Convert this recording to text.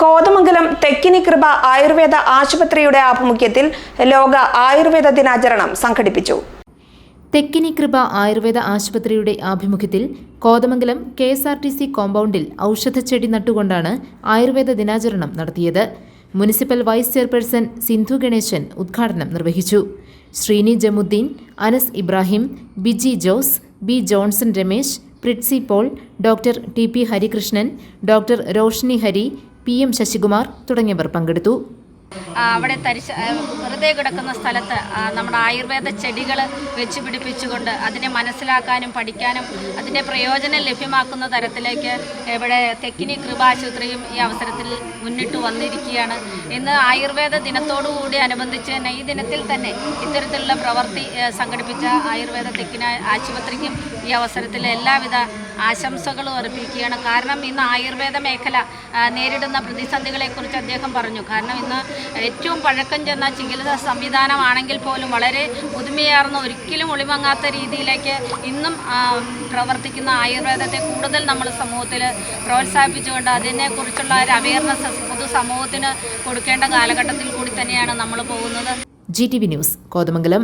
കോതമംഗലം തെക്കിനി കൃപ ആയുർവേദ ആശുപത്രിയുടെ ആഭിമുഖ്യത്തിൽ ലോക ആയുർവേദ ദിനാചരണം സംഘടിപ്പിച്ചു. തെക്കിനി കൃപ ആയുർവേദ ആശുപത്രിയുടെ ആഭിമുഖ്യത്തിൽ Kothamangalam K S R T C കോമ്പൗണ്ടിൽ ഔഷധച്ചെടി നട്ടുകൊണ്ടാണ് ആയുർവേദ ദിനാചരണം നടത്തിയത്. Municipal vice chairperson Sindhu Ganesan ഉദ്ഘാടനം നിർവഹിച്ചു. Sreeni Jamuddeen Anas Ibrahim Biji Jose B Johnson Ramesh Pritsy Paul doctor T P Harikrishnan doctor Roshni Hari P M Sasikumar തുടങ്ങിയവർ പങ്കെടുത്തു അവിടെ തരിശ വെറുതെ കിടക്കുന്ന സ്ഥലത്ത് നമ്മുടെ ആയുർവേദ ചെടികൾ വെച്ച് പിടിപ്പിച്ചുകൊണ്ട് അതിനെ മനസ്സിലാക്കാനും പഠിക്കാനും അതിന്റെ പ്രയോജനം ലഭ്യമാക്കുന്ന തരത്തിലേക്ക് ഇവിടെ തെക്കിനി കൃപാശുപത്രിയും ഈ അവസരത്തിൽ മുന്നിട്ട് വന്നിരിക്കുകയാണ്. ഇന്ന് ആയുർവേദ ദിനത്തോടുകൂടി അനുബന്ധിച്ച് തന്നെ ഈ ദിനത്തിൽ തന്നെ ഇത്തരത്തിലുള്ള പ്രവൃത്തി സംഘടിപ്പിച്ച ആയുർവേദ തെക്കിന ആശുപത്രിക്കും ഈ അവസരത്തിൽ എല്ലാവിധ ആശംസകളും അർപ്പിക്കുകയാണ്. കാരണം ഇന്ന് ആയുർവേദ മേഖല നേരിടുന്ന പ്രതിസന്ധികളെക്കുറിച്ച് അദ്ദേഹം പറഞ്ഞു. കാരണം ഇന്ന് ഏറ്റവും പഴക്കം ചെന്ന ചികിത്സാ സംവിധാനമാണെങ്കിൽ പോലും വളരെ പുതുമയാർന്ന ഒരിക്കലും ഒളിമങ്ങാത്ത രീതിയിലേക്ക് ഇന്നും പ്രവർത്തിക്കുന്ന ആയുർവേദത്തെ കൂടുതൽ നമ്മൾ സമൂഹത്തിൽ പ്രോത്സാഹിപ്പിച്ചുകൊണ്ട് അതിനെക്കുറിച്ചുള്ള ഒരു അവയർനെസ് പൊതുസമൂഹത്തിന് കൊടുക്കേണ്ട കാലഘട്ടത്തിൽ കൂടി തന്നെയാണ് നമ്മൾ പോകുന്നത്. G T V news Kothamangalam.